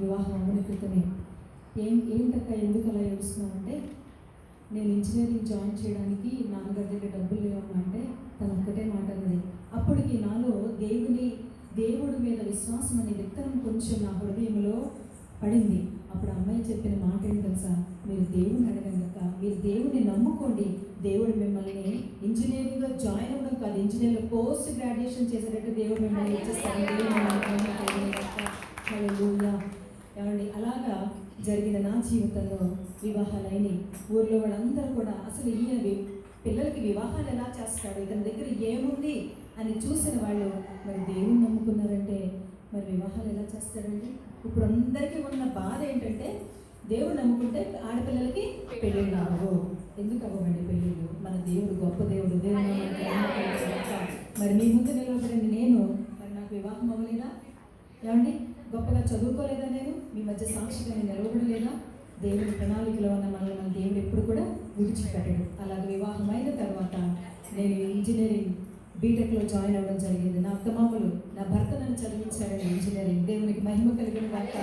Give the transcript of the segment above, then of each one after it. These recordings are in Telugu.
వివాహం అవ్వని క్రితమే ఏం ఏంటక్క ఎందుకు అలా ఏడుస్తున్నావు అంటే నేను ఇంజనీరింగ్ జాయిన్ చేయడానికి నాన్నగారి దగ్గర డబ్బులు లేవమ్మా అంటే తను ఒక్కటే మాట అన్నది. అప్పటికి నాలో దేవుని దేవుడి మీద విశ్వాసం అనే విత్తనం కొంచెం నా హృదయంలో పడింది. అప్పుడు అమ్మాయి చెప్పిన మాట ఏంటి తెలుసా? మీరు దేవుని అడగండి అక్క. మీరు దేవుని నమ్ముకోండి. దేవుడు మిమ్మల్ని ఇంజనీరింగ్లో జాయిన్ అవ్వడం కాదు ఇంజనీరింగ్ పోస్ట్ గ్రాడ్యుయేషన్ చేసేటట్టు దేవుడు మిమ్మల్ని ఇచ్చేస్తాడు. ఏమండి అలాగా జరిగిన నా జీవితంలో వివాహాలైన ఊర్లో వాళ్ళందరూ కూడా అసలు ఈయన పిల్లలకి వివాహాలు ఎలా చేస్తాడు ఇతని దగ్గర ఏముంది? అని చూసిన వాళ్ళు మరి దేవుని నమ్ముకున్నారంటే మరి వివాహాలు ఎలా చేస్తారండి? ఇప్పుడు అందరికీ ఉన్న బాధ ఏంటంటే దేవుడు నమ్ముకుంటే ఆడపిల్లలకి పెళ్ళిళ్ళు అవ్వవు ఎందుకు అవ్వమండి పెళ్ళిళ్ళు? మన దేవుడు గొప్ప దేవుడు. దేవుడు. మరి మీ ముందు నిలబడింది నేను మరి నాకు వివాహం అవ్వలేదా? ఏమండి? గొప్పగా చదువుకోలేదా నేను? మీ మధ్య సాక్షిగా నేను నిలవబడలేదా దేవుడి ప్రణాళికలో ఉన్న మనల్ని మన దేవుడు ఎప్పుడు కూడా విడిచిపెట్టడు. అలాగే వివాహమైన తర్వాత నేను ఇంజనీరింగ్ బీటెక్లో జాయిన్ అవ్వడం జరిగింది. నా అత్తమామలు నా భర్త నన్ను చదివించాడని ఇంజనీరింగ్ దేవునికి మహిమ కలిగిన కాక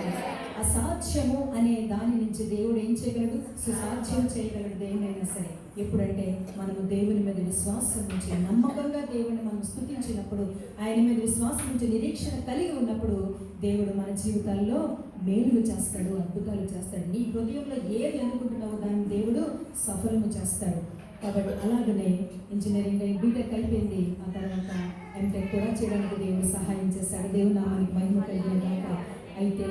అసాధ్యము అనే దాని నుంచి దేవుడు ఏం చేయగలడు? సుసాధ్యం చేయగలడు దేవునైనా సరే. ఎప్పుడంటే మనము దేవుని మీద విశ్వాసం నుంచి నమ్మకంగా దేవుని మనం స్థుతించినప్పుడు ఆయన మీద విశ్వాసం నుంచి నిరీక్షణ కలిగి ఉన్నప్పుడు దేవుడు మన జీవితాల్లో మేలులు చేస్తాడు అద్భుతాలు చేస్తాడు. నీ హృదయంలో ఏది అనుకుంటున్నావో దాన్ని దేవుడు సఫలము చేస్తాడు. కాబట్టి అలాగనే ఇంజనీరింగ్ అయి బీటెక్ అయిపోయింది. ఆ తర్వాత ఎంటెక్ కూడా చేయడానికి దేవుడు సహాయం చేస్తాడు దేవుడు నామానికి మహిమ కలిగిన దాకా అయితే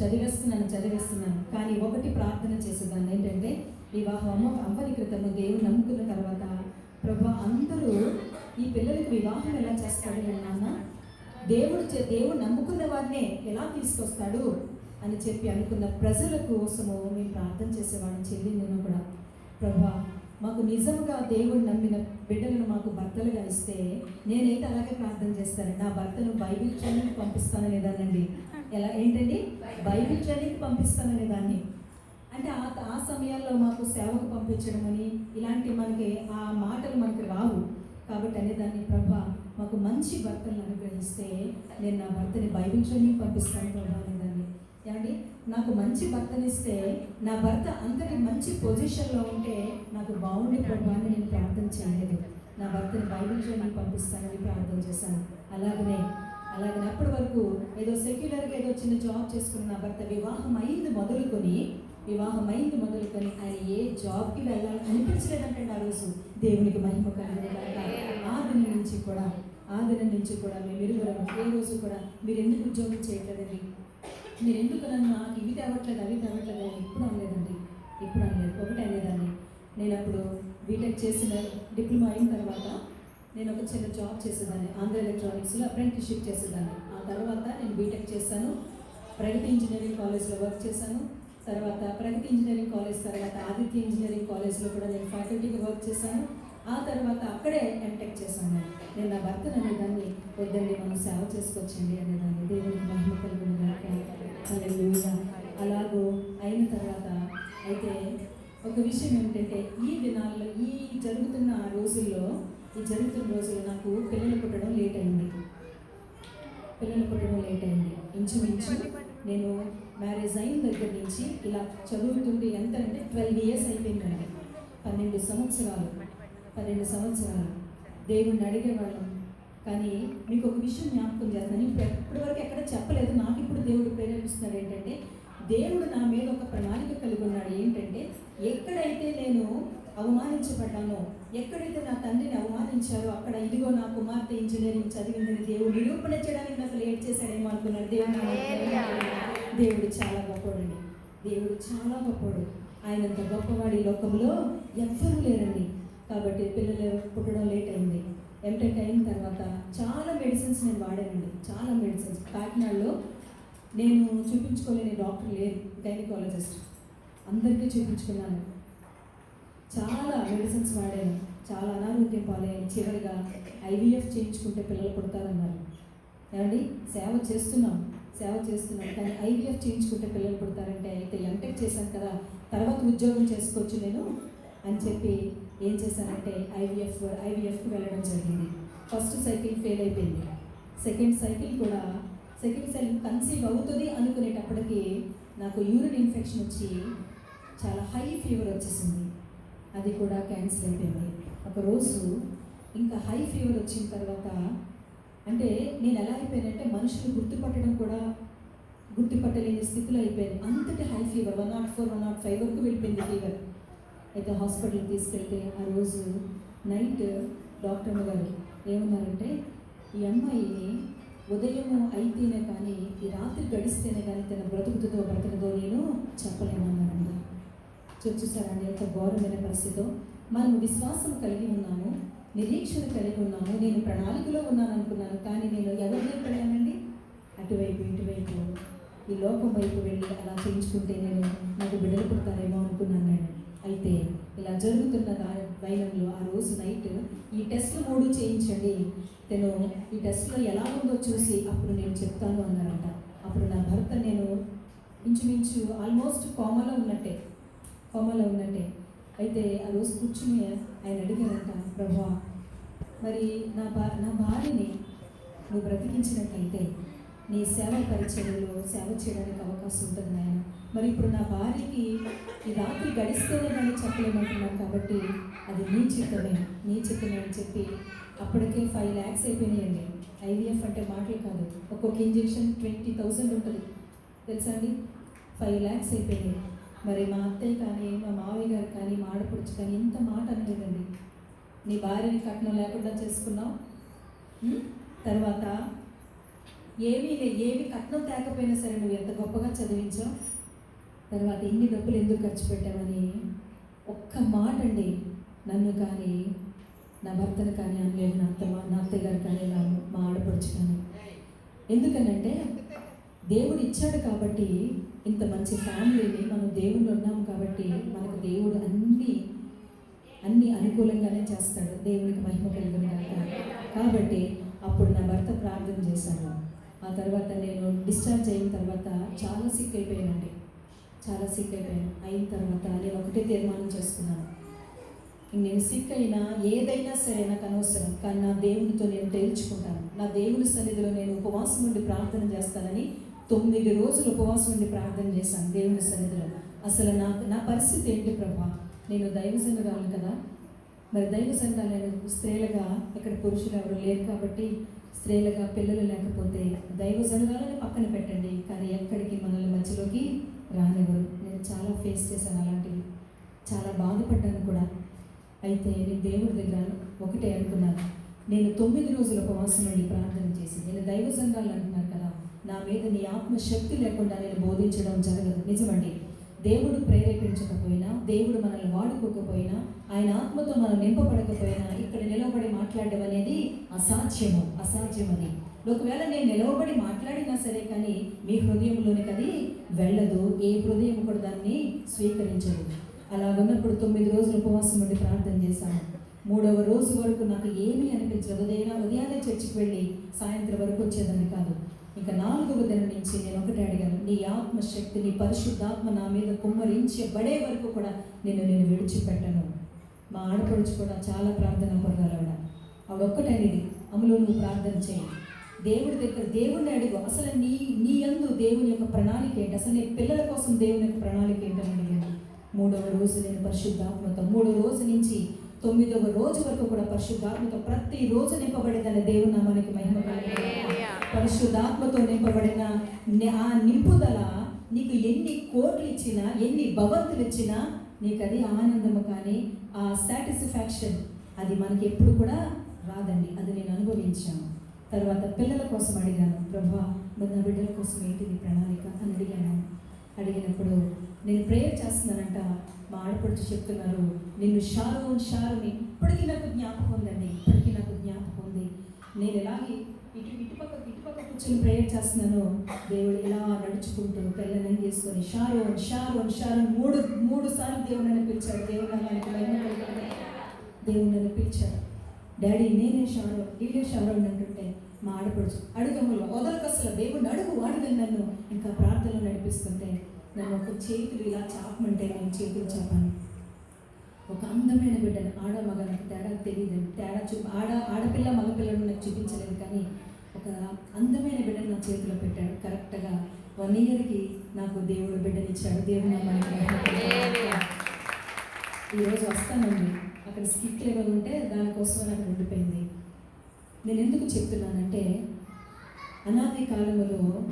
చదివేస్తున్నాను చదివేస్తున్నాను. కానీ ఒకటి ప్రార్థన చేసేదాన్ని ఏంటంటే వివాహం అమ్మ అవ్వని క్రితము దేవుడు నమ్ముకున్న తర్వాత ప్రభా అందరూ ఈ పిల్లలకు వివాహం ఎలా చేస్తాడు నేను నాన్న? దేవుడు చే- దేవుడు నమ్ముకున్న వారినే ఎలా తీసుకొస్తాడు? అని చెప్పి అనుకున్న ప్రజల కోసము మేము ప్రార్థన చేసేవాడిని చెల్లి నేను కూడా. ప్రభా మాకు నిజంగా దేవుడు నమ్మిన బిడ్డలను మాకు భర్తలుగా ఇస్తే నేనైతే అలాగే ప్రార్థన చేస్తాను. నా భర్తను బైబిల్ ట్రైనింగ్ పంపిస్తాననే దానండి ఎలా ఏంటండి? బైబిల్ ట్రైనింగ్ పంపిస్తాననే దాన్ని. అంటే ఆ ఆ సమయాల్లో మాకు సేవకు పంపించడం అని ఇలాంటి మనకి ఆ మాటలు మనకి రావు. కాబట్టి అనేదాన్ని ప్రభా మాకు మంచి భర్తలను అనుగ్రహిస్తే నేను నా భర్తని బైబిల్ ట్రైనింగ్ పంపిస్తాను ప్రభా ఏమండి? నాకు మంచి భర్తనిస్తే నా భర్త అందరి మంచి పొజిషన్లో ఉంటే నాకు బాగుండే ప్రభా అని నేను ప్రార్థన చేయలేదు. నా భర్తని బైబిల్ చేయడానికి పంపిస్తానని ప్రార్థన చేశాను. అలాగనే అలాగనే అప్పటి వరకు ఏదో సెక్యులర్గా ఏదో చిన్న జాబ్ చేసుకున్న నా భర్త వివాహం అయింది మొదలుకొని వివాహం అయింది మొదలుకొని ఆయన ఏ జాబ్కి వెళ్ళాలని అనిపించలేదంటే ఆ రోజు. దేవునికి మహిమ కలిగిన ఆ దినం నుంచి కూడా ఆ దినం నుంచి కూడా మేము ఇరువురం ఏ రోజు కూడా మీరు ఎందుకు ఉద్యోగం చేయట్లేదండి మీరు ఎందుకు నన్ను నాకు ఇవి తేవట్లేదు అవి తేవట్లేదు అని ఎప్పుడు అనలేదండి. ఎప్పుడు అనలేదు. ఒకటి అనేదాన్ని నేను అప్పుడు బీటెక్ చేసిన డిప్లొమా అయిన తర్వాత నేను ఒక చిన్న జాబ్ చేసేదాన్ని. ఆంధ్ర ఎలక్ట్రానిక్స్లో అప్రెంటిస్షిప్ చేసేదాన్ని. ఆ తర్వాత నేను బీటెక్ చేశాను. ప్రగతి ఇంజనీరింగ్ కాలేజ్లో వర్క్ చేశాను. తర్వాత ప్రగతి ఇంజనీరింగ్ కాలేజ్ తర్వాత ఆదిత్య ఇంజనీరింగ్ కాలేజ్లో కూడా నేను ఫ్యాకల్టీగా వర్క్ చేశాను. ఆ తర్వాత అక్కడే ఎంటెక్ చేశాను నేను. నా భర్తను అనేదాన్ని వద్దండి మనం సేవ చేసుకొచ్చండి అనేదాన్ని. దేవునికి మహిమ కలిగిన గాక. అలాగో అయిన తర్వాత అయితే ఒక విషయం ఏమిటంటే ఈ దినాల్లో ఈ జరుగుతున్న రోజుల్లో ఈ జరుగుతున్న రోజుల్లో నాకు పిల్లలు పుట్టడం లేట్ అయింది. పిల్లలు పుట్టడం లేట్ అయింది. ఇంచుమించు నేను మ్యారేజ్ అయిన దగ్గర నుంచి ఇలా చదువుతుంటే ఎంత అంటే ట్వెల్వ్ ఇయర్స్ అయిపోయిందండి. పన్నెండు సంవత్సరాలు పన్నెండు సంవత్సరాలు. దేవుణ్ణి అడిగేవాళ్ళం. కానీ మీకు ఒక విషయం జ్ఞాపకం చేస్తాను. ఇప్పుడు ఇప్పటివరకు ఎక్కడ చెప్పలేదు నాకు ప్రేరేపిస్తున్నాడు ఏంటంటే దేవుడు నా మీద ఒక ప్రణాళిక కలిగి ఉన్నాడు. ఏంటంటే ఎక్కడైతే నేను అవమానించబడ్డానో ఎక్కడైతే నా తండ్రిని అవమానించారో అక్కడ ఇదిగో నా కుమార్తె ఇంజనీరింగ్ చదివిందని దేవుడు నిరూపణ చేయడానికి నాకు లేట్ చేశాడేమో అనుకున్నాడు. దేవుడు దేవుడు చాలా గొప్పవాడండి దేవుడు చాలా గొప్పవాడు. ఆయనంత గొప్పవాడు ఈ లోకంలో ఎవ్వరూ లేరండి. కాబట్టి పిల్లలు పుట్టడం లేట్ అయింది. ఎంటెక్ అయిన తర్వాత చాలా మెడిసిన్స్ నేను వాడానండి. చాలా మెడిసిన్స్ కాకినాడలో నేను చూపించుకోలేని డాక్టర్ లేరు గైనకాలజిస్ట్ అందరికీ చూపించుకున్నాను. చాలా మెడిసిన్స్ వాడాను. చాలా అనారోగ్యం పాలయ్యాను. చివరిగా ఐవీఎఫ్ చేయించుకుంటే పిల్లలు పుడతారన్నారు. ఏమండి? సేవ చేస్తున్నాం. సేవ చేస్తున్నాం. కానీ ఐవీఎఫ్ చేయించుకుంటే పిల్లలు పుడతారంటే అయితే ఎంటెక్ చేశాను కదా తర్వాత ఉద్యోగం చేసుకోవచ్చు నేను అని చెప్పి ఏం చేశానంటే ఐవీఎఫ్ ఐవీఎఫ్కి వెళ్ళడం జరిగింది. ఫస్ట్ సైకిల్ ఫెయిల్ అయిపోయింది. సెకండ్ సైకిల్ కూడా సెకండ్ సెల్ కన్సీవ్ అవుతుంది అనుకునేటప్పటికి నాకు యూరిన్ ఇన్ఫెక్షన్ వచ్చి చాలా హై ఫీవర్ వచ్చేసింది. అది కూడా క్యాన్సిల్ అయిపోయింది. ఒక రోజు ఇంకా హై ఫీవర్ వచ్చిన తర్వాత అంటే నేను ఎలా అయిపోయానంటే మనుషులు గుర్తుపట్టడం కూడా గుర్తుపట్టలేని స్థితిలో అయిపోయాను. అంతటి high fever one nought four one nought five వరకు వెళ్ళిపోయింది ఫీవర్ అయితే హాస్పిటల్కి తీసుకెళ్తే ఆ రోజు నైట్ డాక్టర్ గారు ఏమన్నారంటే ఈ అమ్మాయిని ఉదయం అయితేనే కానీ ఈ రాత్రి గడిస్తేనే కానీ తన బ్రతుకుతుందో బ్రతకదో నేను చెప్పలేమన్నారండి. చూసారండి ఎంత ఘోరమైన పరిస్థితితో మనం విశ్వాసం కలిగి ఉన్నాము నిరీక్షణ కలిగి ఉన్నాము నేను ప్రణాళికలో ఉన్నాను అనుకున్నాను కానీ నేను ఎవరి వైపు వెళ్ళానండి? అటువైపు ఇటువైపు. ఈ లోకం వైపు వెళ్ళి అలా చేయించుకుంటే నేను నాకు బిడ్డలు పుడతారేమో అనుకున్నాను అయితే ఇలా జరుగుతున్న వైనంలో ఆ రోజు నైట్ ఈ టెస్ట్ మూడు చేయించండి. తను ఈ టెస్ట్లో ఎలా ఉందో చూసి అప్పుడు నేను చెప్తాను అన్నారంట. అప్పుడు నా భర్త నేను ఇంచుమించు ఆల్మోస్ట్ కోమలో ఉన్నట్టే కోమలో ఉన్నట్టే. అయితే ఆ రోజు కూర్చుని ఆయన అడిగారంట ప్రభా మరి నా భా నా భార్యని నువ్వు బ్రతికించినట్లయితే నీ సేవ పరిచర్యలో సేవ చేయడానికి అవకాశం ఉంటుంది నాయన. మరి ఇప్పుడు నా భార్యకి ఈ రాత్రి గడిస్తేనే చెప్పలేమంటున్నాను కాబట్టి అది నీ చిత్తమే నీ చిత్తమే అని చెప్పి అప్పటికే ఫైవ్ ల్యాక్స్ అయిపోయినాయండి. ఐవీఎఫ్ అంటే మాటలు కాదు ఒక్కొక్క ఇంజెక్షన్ ట్వంటీ థౌసండ్ ఉంటుంది. తెలుసా అండి? ఫైవ్ ల్యాక్స్ అయిపోయినాయి. మరి మా అత్తయ్య కానీ మా మావయ్య గారు కానీ మా ఆడపడుచు కానీ ఇంత మాట అనలేదండి. నీ భార్యని కట్నం లేకుండా చేసుకున్నావు? తర్వాత ఏమీ లే ఏమి కట్నం తేకపోయినా సరే నువ్వు ఎంత గొప్పగా చదివించావు? తర్వాత ఇన్ని డబ్బులు ఎందుకు ఖర్చు పెట్టావని? ఒక్క మాట అండి నన్ను కానీ నా భర్తను కానీ అనలేదు నా అత్త నా అత్తయ్య గారు కానీ నా మా ఆడపడుచు కానీ. ఎందుకనంటే దేవుడు ఇచ్చాడు కాబట్టి ఇంత మంచి ఫ్యామిలీని మనం దేవుళ్ళు ఉన్నాం కాబట్టి మనకు దేవుడు అన్ని అన్ని అనుకూలంగానే చేస్తాడు. దేవునికి మహిమ కలిగిన కాబట్టి అప్పుడు నా భర్త ప్రార్థన చేశాను. ఆ తర్వాత నేను డిశ్చార్జ్ అయిన తర్వాత చాలా సిక్ అయిపోయానండి. చాలా సిక్ అయిపోయాను. అయిన తర్వాత నేను ఒకటే తీర్మానం చేసుకున్నాను. నేను సిక్ అయినా ఏదైనా సరే నాకు అనవసరం కానీ నా దేవునితో నేను తేల్చుకుంటాను. నా దేవుని సన్నిధిలో నేను ఉపవాసం ఉండి ప్రార్థన చేస్తానని తొమ్మిది రోజులు ఉపవాసం ఉండి ప్రార్థన చేశాను దేవుని సన్నిధిలో. అసలు నా నా పరిస్థితి ఏంటి ప్రభా? నేను దైవ దైవజనురాలు కదా? మరి దైవ సంఘాలు నేను స్త్రీలుగా ఇక్కడ పురుషులు ఎవరు లేరు కాబట్టి స్త్రీలుగా పిల్లలు లేకపోతే దైవ సంఘాలని పక్కన పెట్టండి. కానీ ఎక్కడికి మనల్ని మధ్యలోకి రానివ్వరు. నేను చాలా ఫేస్ చేశాను అలాంటివి. చాలా బాధపడ్డాను కూడా. అయితే నేను దేవుడి దగ్గర ఒకటే అనుకున్నాను. నేను తొమ్మిది రోజుల ఉపవాసం నుండి ప్రార్థన చేసి నేను దైవ సంఘాలు అంటున్నాను కదా నా మీద నీ ఆత్మశక్తి లేకుండా నేను బోధించడం జరగదు. నిజమండి. దేవుడు ప్రేరేపించకపోయినా దేవుడు మనల్ని వాడుకోకపోయినా ఆయన ఆత్మతో మనం నింపబడకపోయినా ఇక్కడ నిలబడి మాట్లాడడం అనేది అసాధ్యము అసాధ్యమని. ఒకవేళ నేను నిలవబడి మాట్లాడినా సరే కానీ మీ హృదయంలోనికి అది వెళ్ళదు ఏ హృదయం కూడా దాన్ని స్వీకరించదు. అలా ఉన్నప్పుడు తొమ్మిది రోజులు ఉపవాసం ఉండి ప్రార్థన చేశాను. మూడవ రోజు వరకు నాకు ఏమీ అనిపించదు ఉదయం ఉదయాన్నే చర్చికి వెళ్ళి సాయంత్రం వరకు వచ్చేదాన్ని కాదు. ఇక నాలుగవ దిన నుంచి నేను ఒకటి అడిగాను నీ ఆత్మశక్తి నీ పరిశుద్ధాత్మ నా మీద కుమ్మరించబడే వరకు కూడా నేను నేను విడిచిపెట్టను. మా ఆడపడుచు కూడా చాలా ప్రార్థన పొందాలి ఆవిడ. ఆవిడ ఒక్కటనేది అమలు నువ్వు ప్రార్థన చేయి. దేవుడి దగ్గర దేవుడిని అడుగు. అసలు నీ నీ యందు దేవుని యొక్క ప్రణాళిక ఏంటి? అసలు నీ పిల్లల కోసం దేవుని యొక్క ప్రణాళిక ఏంటని అడిగాను. మూడవ రోజు నేను పరిశుద్ధాత్మతో మూడో రోజు నుంచి తొమ్మిదవ రోజు వరకు కూడా పరిశుద్ధాత్మతో ప్రతి రోజు నింపబడేదని దేవుని నామానికి మహిమ కలిగింది పరిశుద్ధాత్మతో నింపబడిన ఆ నింపుదల నీకు ఎన్ని కోట్లు ఇచ్చినా ఎన్ని భవంతులు ఇచ్చినా నీకు అది ఆనందము కానీ ఆ సాటిస్ఫాక్షన్ అది మనకి ఎప్పుడు కూడా రాదండి. అది నేను అనుభవించాను. తర్వాత పిల్లల కోసం అడిగాను ప్రభా నా బిడ్డల కోసం ఏంటిది ప్రణాళిక? అని అడిగాను. అడిగినప్పుడు నేను ప్రేయర్ చేస్తున్నానంట. మా ఆడపడుచు చెప్తున్నారు నిన్ను షారు షారుని ఇప్పటికీ నాకు జ్ఞాపకం ఉందండి ఇప్పటికీ నాకు జ్ఞాపకం ఉంది. నేను ఎలాగే ఇటు ఇటుపక్క ఇటుపక్క కూర్చొని ప్రేయర్ చేస్తున్నాను. దేవుడు ఇలా నడుచుకుంటూ పిల్లలని చేసుకొని షారోన్ షారోన్ షారోన్ మూడు మూడు సార్లు దేవుడు నన్ను పిలిచాడు. దేవుడు నామానికి దేవుడు నన్ను పిలిచాడు. డాడీ నేనే షారో వీడే షారో అంటుంటే మా ఆడపడుచు అడుగమ్మలు వదలకు అసలు దేవుడు అడుగు వాడుదని నన్ను. ఇంకా ప్రార్థనలు నడిపిస్తుంటే నన్ను ఒక చేతులు ఇలా చాపమంటే నేను చేతులు చాపాను. ఒక అందమైన బిడ్డను ఆడ మగ నాకు తేడా తెలియదు. తేడా చూ ఆడ ఆడపిల్ల మగపిల్లను నాకు చూపించలేదు కానీ ఒక అందమైన బిడ్డను నా చేతిలో పెట్టాడు. కరెక్ట్గా వన్ ఇయర్కి నాకు దేవుడు బిడ్డనిచ్చాడు. దేవుడు. ఈరోజు వస్తానండి. అక్కడ స్కిట్ ఏదో ఉంటే దానికోసం నాకు ఉండిపోయింది. నేను ఎందుకు చెప్తున్నానంటే అనాది కాలములో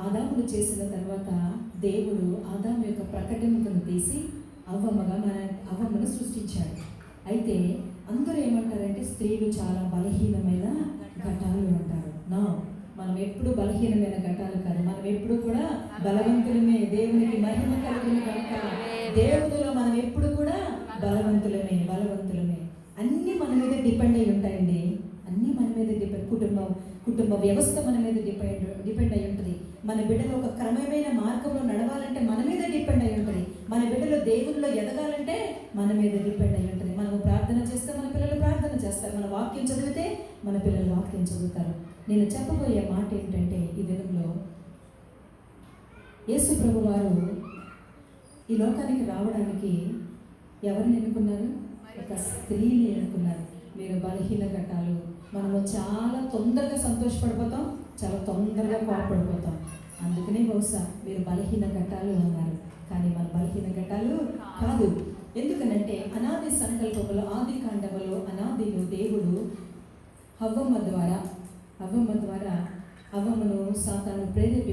ఆదాములు చేసిన తర్వాత దేవుడు ఆదాము యొక్క ప్రకటనను తీసి అవ్వమ్మగా మన అవ్వమ్మను సృష్టించాడు. అయితే అందరూ ఏమంటారంటే స్త్రీలు చాలా బలహీనమైన ఘటాలు అంటారు నా మనం ఎప్పుడు బలహీనమైన ఘటాలు కాదు మనం ఎప్పుడు కూడా బలవంతులమే దేవునికి మహిమ కలుగును కనుక దేవుడిలో మనం ఎప్పుడు కూడా బలవంతులమే బలవంతులమే. అన్నీ మన మీద డిపెండ్ అయి ఉంటాయండి. అన్నీ మన మీద డిపెండ్ కుటుంబం కుటుంబ వ్యవస్థ మన మీద డిపెండ్ డిపెండ్ అయి ఉంటుంది. మన బిడ్డలు ఒక క్రమమైన మార్గంలో నడవాలంటే మన మీద డిపెండ్ అయి ఉంటుంది. మన బిడ్డలు దేవుల్లో ఎదగాలంటే మన మీద డిపెండ్ అయి ఉంటుంది. మనము ప్రార్థన చేస్తే మన పిల్లలు ప్రార్థన చేస్తారు. మన వాక్యం చదివితే మన పిల్లలు వాక్యం చదువుతారు. నేను చెప్పబోయే మాట ఏంటంటే ఈ దినంలో యేసు ప్రభు వారు ఈ లోకానికి రావడానికి ఎవరిని ఎన్నుకున్నారు ఒక స్త్రీని ఎన్నుకున్నారు మీరు బలహీన ఘట్టాలు. మనము చాలా తొందరగా సంతోషపడిపోతాం చాలా తొందరగా కోపడిపోతాం. అందుకనే బహుశా మీరు బలహీన ఘట్టాలు అన్నారు. కానీ మన బలహీన ఘట్టాలు కాదు. ఎందుకనంటే అనాది సంకల్పములు ఆది కాండములు అనాదిలో దేవుడు హవ్వమ్మ ద్వారా హవ్వమ్మ ద్వారా అవ్వమ్మను సాతాను ప్రేరేపి